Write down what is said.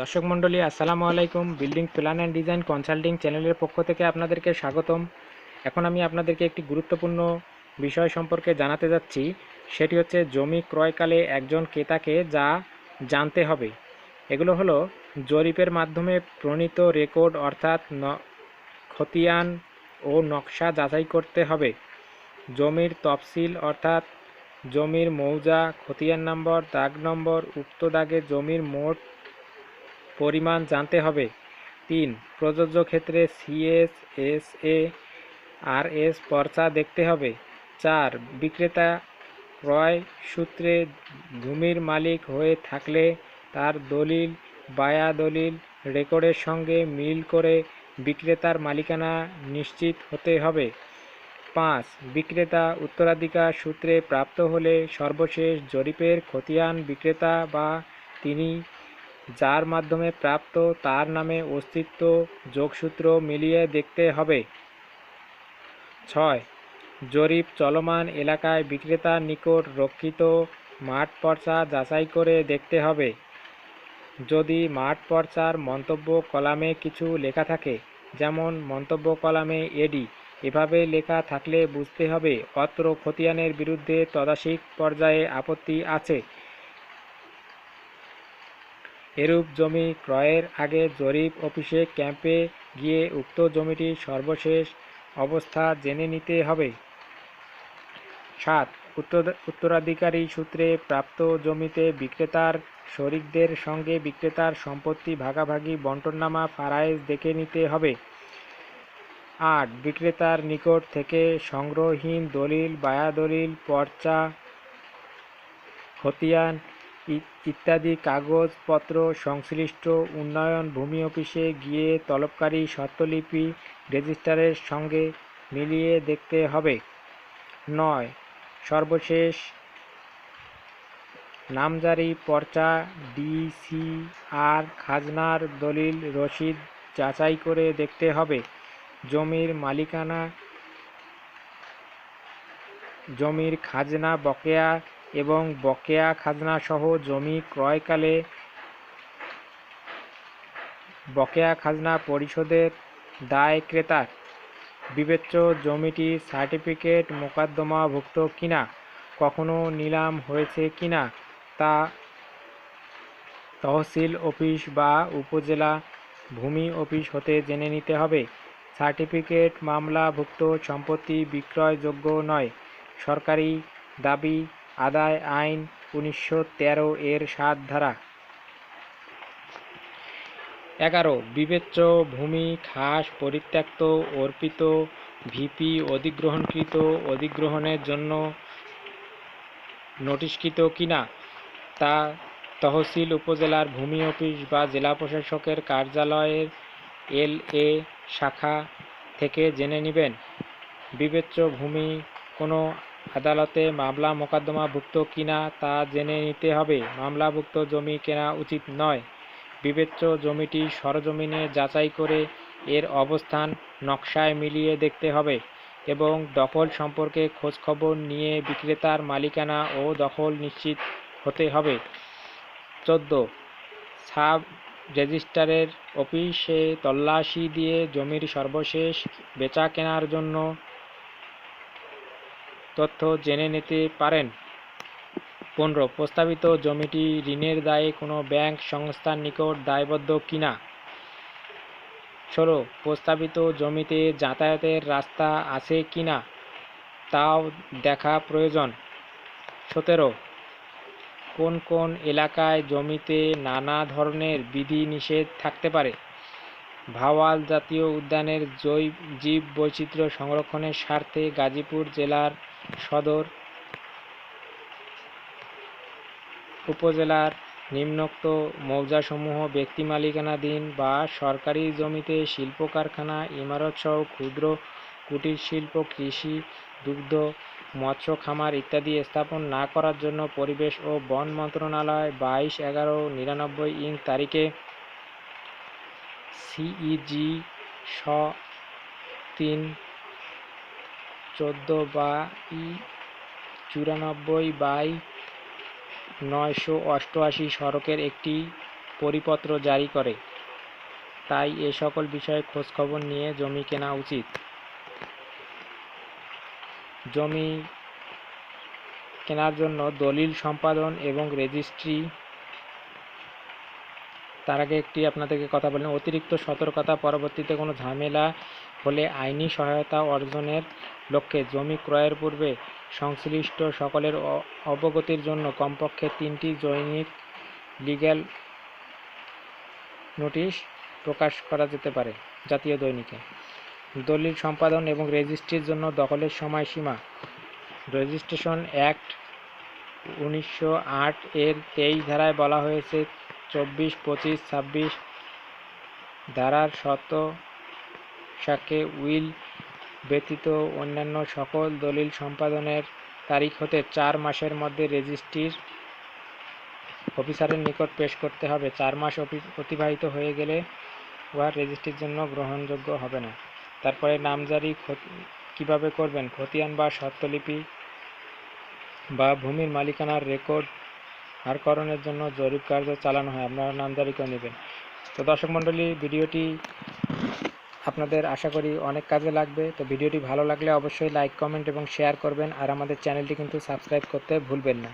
দর্শক মণ্ডলী, আসসালামু আলাইকুম। Building plan and design consulting চ্যানেলের পক্ষ থেকে আপনাদেরকে স্বাগতম। এখন আমি আপনাদেরকে একটি গুরুত্বপূর্ণ বিষয় সম্পর্কে জানাতে যাচ্ছি। সেটি হচ্ছে জমি ক্রয়কালে একজন ক্রেতাকে যা জানতে হবে। এগুলো হলো জরিপের মাধ্যমে প্রণীত রেকর্ড, অর্থাৎ খতিয়ান ও নকশা যাচাই করতে হবে। জমির তফসিল, অর্থাৎ জমির মৌজা, খতিয়ান নম্বর, দাগ নম্বর, উক্ত দাগে জমির মোট পরিমাণ জানতে হবে। তিন, প্রযোজ্য ক্ষেত্রে CS S A, R S পর্চা দেখতে হবে। চার, বিক্রেতা ক্রয় সূত্রে ভূমির মালিক হয়ে থাকলে তার দলিল, বায়া দলিল, রেকর্ডের সঙ্গে মিল করে বিক্রেতার মালিকানা নিশ্চিত হতে হবে। পাঁচ, বিক্রেতা উত্তরাধিকার সূত্রে প্রাপ্ত হলে সর্বশেষ জরিপের খতিয়ান বিক্রেতা বা তিনি যার মাধ্যমে প্রাপ্ত তার নামে অস্তিত্ব যোগসূত্র মিলিয়ে দেখতে হবে। ছয়, জরিপ চলমান এলাকায় বিক্রেতার নিকট রক্ষিত মাঠ পর্চা যাচাই করে দেখতে হবে। যদি মাঠ পর্চার মন্তব্য কলামে কিছু লেখা থাকে, যেমন মন্তব্য কলামে এডি, এভাবে লেখা থাকলে বুঝতে হবে অত্র খতিয়ানের বিরুদ্ধে তদাসিক পর্যায়ে আপত্তি আছে। এরূপ জমি ক্রয়ের আগে জরিপ অফিসে ক্যাম্পে গিয়ে উক্ত জমিটির সর্বশেষ অবস্থা জেনে নিতে হবে। সাত, উত্তর, উত্তরাধিকারী সূত্রে প্রাপ্ত জমিতে বিক্রেতার শরিকদের সঙ্গে বিক্রেতার সম্পত্তি ভাগাভাগি, বন্টননামা ফারাইজ দেখে নিতে হবে। আট, বিক্রেতার নিকট থেকে সংগ্রহহীন দলিল বায়া দলিল পর্চা, খতিয়ান ইত্যাদি কাগজপত্র সংশ্লিষ্ট উন্নয়ন ভূমি অফিসে গিয়ে তলবকারী স্বত্বলিপি রেজিস্ট্রারের সঙ্গে মিলিয়ে দেখতে হবে। নয়, সর্বশেষ নামজারি পর্চা ডিসি আর খাজনার দলিল রসিদ যাচাই করে দেখতে হবে। জমির মালিকানা, জমির খাজনা বকেয়া এবং বকেয়া খাজনা সহ জমি ক্রয়কালে বকেয়া খাজনা পরিশোধের দায় ক্রেতার। বিবেচ্য জমিটি সার্টিফিকেট মোকদ্দমাভুক্ত কিনা, কখনো নিলাম হয়েছে কিনা তা তহসিল অফিস বা উপজেলা ভূমি অফিস হতে জেনে নিতে হবে। সার্টিফিকেট মামলাভুক্ত সম্পত্তি বিক্রয়যোগ্য নয়। সরকারি দাবি আদায় আইন উনিশশো তেরো এর সাত ধারা। এগারো, বিবেচ্য ভূমি খাস পরিত্যক্ত, অর্পিত, ভিপি, অধিগ্রহণকৃত, অধিগ্রহণের জন্য নোটিশকৃত কিনা তা তহসিল উপজেলার ভূমি অফিস বা জেলা প্রশাসকের কার্যালয়ের এল এ শাখা থেকে জেনে নেবেন। বিবেচ্য ভূমি কোনো আদালতে মামলা মোকদ্দমাভুক্ত কিনা তা জেনে নিতে হবে। মামলাভুক্ত জমি কেনা উচিত নয়। বিবেচ্য জমিটি সরজমিনে যাচাই করে এর অবস্থান নকশায় মিলিয়ে দেখতে হবে এবং দখল সম্পর্কে খোঁজখবর নিয়ে বিক্রেতার মালিকানা ও দখল নিশ্চিত হতে হবে। চোদ্দ। সাব রেজিস্ট্রারের অফিসে তল্লাশি দিয়ে জমির সর্বশেষ বেচা কেনার জন্য তথ্য জেনে নিতে পারেন। পনেরো, প্রস্তাবিত জমিটি ঋণের দায়ে কোনো ব্যাংক সংস্থার নিকট দায়বদ্ধ কিনা? ষোলো, প্রস্তাবিত জমিতে যাতায়াতের রাস্তা আছে কিনা তাও দেখা প্রয়োজন। সতেরো, কোন কোন এলাকায় জমিতে নানা ধরনের বিধি নিষেধ থাকতে পারে? ভাওয়াল জাতীয় উদ্যানের জৈব জীব বৈচিত্র্য সংরক্ষণের স্বার্থে গাজীপুর জেলার সদর উপজেলার নিম্নোক্ত মৌজাসমূহ ব্যক্তি মালিকানাধীন বা সরকারি জমিতে শিল্প কারখানা ইমারতসহ ক্ষুদ্র কুটির শিল্প, কৃষি, দুগ্ধ, মৎস্য, খামার ইত্যাদি স্থাপন না করার জন্য পরিবেশ ও বন মন্ত্রণালয় বাইশ এগারো নিরানব্বই ইং তারিখে সিইজি স তিন চোদ্দ বা ই চুরানব্বই বাই নয়শো অষ্টআশি সড়কের একটি পরিপত্র জারি করে। তাই এ সকল বিষয়ে খোঁজখবর নিয়ে জমি কেনা উচিত। জমি কেনার জন্য দলিল সম্পাদন এবং রেজিস্ট্রি তার আগে একটি আপনাদেরকে কথা বলেন অতিরিক্ত সতর্কতা, পরবর্তীতে কোনো ঝামেলা হলে আইনি সহায়তা অর্জনের লক্ষ্যে জমি ক্রয়ের পূর্বে সংশ্লিষ্ট সকলের অবগতির জন্য কমপক্ষে তিনটি দৈনিক লিগ্যাল নোটিশ প্রকাশ করা যেতে পারে, জাতীয় দৈনিকে। দলিল সম্পাদন এবং রেজিস্ট্রির জন্য দখলের সময়সীমা। রেজিস্ট্রেশন অ্যাক্ট উনিশশো আট এর তেইশ ধারায় বলা হয়েছে চব্বিশ, পঁচিশ, ছাব্বিশ, ধারার শত সাকে উইল ব্যতীত অন্যান্য সকল দলিল সম্পাদনের তারিখ হতে চার মাসের মধ্যে রেজিস্ট্রির অফিসারের নিকট পেশ করতে হবে। চার মাস অতিবাহিত হয়ে গেলে উহা রেজিস্ট্রির জন্য গ্রহণযোগ্য হবে না। তারপরে নামজারি কীভাবে করবেন? খতিয়ান বা স্বত্বলিপি বা ভূমির মালিকানার রেকর্ড হারকরণের জন্য জরিপ কার্য চালানো হয়। আপনারা নামজারি করে নেবেন। তো দর্শক মণ্ডলী, ভিডিওটি আপনাদের আশা করি অনেক কাজে লাগবে। তো ভিডিওটি ভালো লাগলে অবশ্যই লাইক, কমেন্ট এবং শেয়ার করবেন। আর আমাদের চ্যানেলটি কিন্তু সাবস্ক্রাইব করতে ভুলবেন না।